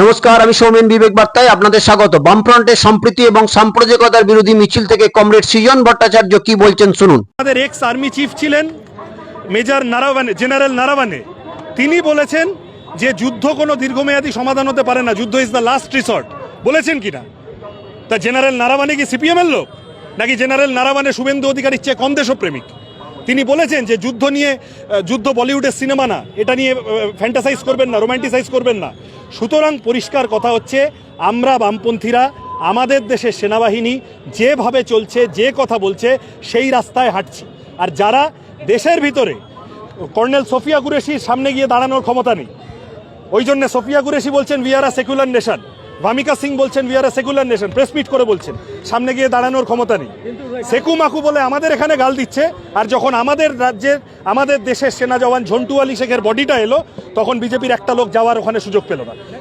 নমস্কার, আমি সৌমেন বিবেক বার্তায় আপনাদের স্বাগত। বামফ্রন্টের সম্প্রীতি এবং সাম্প্রদায়িকতার বিরোধী মিছিল থেকে কমরেড সৃজন ভট্টাচার্য কি বলছেন শুনুন। আমাদের এক্স আর্মি চিফ ছিলেন মেজর নারাওয়ানে জেনারেল নারাওয়ানে তিনি বলেছেন যে যুদ্ধ কোনো দীর্ঘমেয়াদী সমাধান হতে পারে না, যুদ্ধ ইজ দ্য লাস্ট রিসর্ট বলেছেন কি না তা জেনারেল নারাওয়ানে কি সিপিএম এর লোক? নাকি জেনারেল নারাওয়ানে শুভেন্দু অধিকারীর চেয়ে কম দেশপ্রেমিক? তিনি বলেছেন যে যুদ্ধ নিয়ে যুদ্ধ বলিউডের সিনেমা না, এটা নিয়ে ফ্যান্টাসাইজ করবেন না, রোমান্টিসাইজ করবেন না। সুতরাং পরিষ্কার কথা হচ্ছে, আমরা বামপন্থীরা, আমাদের দেশের সেনাবাহিনী যেভাবে চলছে, যে কথা বলছে, সেই রাস্তায় হাঁটছি। আর যারা দেশের ভিতরে কর্নেল সোফিয়া কুরেশির সামনে গিয়ে দাঁড়ানোর ক্ষমতা নেই, ওই জন্য সোফিয়া কুরেশি বলছেন we are a secular nation Vyomika Singh বলছেন we are a secular nation press meet করে বলছেন। সামনে গিয়ে দাঁড়ানোর ক্ষমতা নেই। সেকু মাকু বলে আমাদের এখানে গাল দিচ্ছে, আর যখন আমাদের রাজ্যের, আমাদের দেশের সেনা জওয়ান ঝন্টু আলী শেখের বডিটা এলো, তখন বিজেপির একটা লোক যাওয়ার ওখানে সুযোগ পেল না।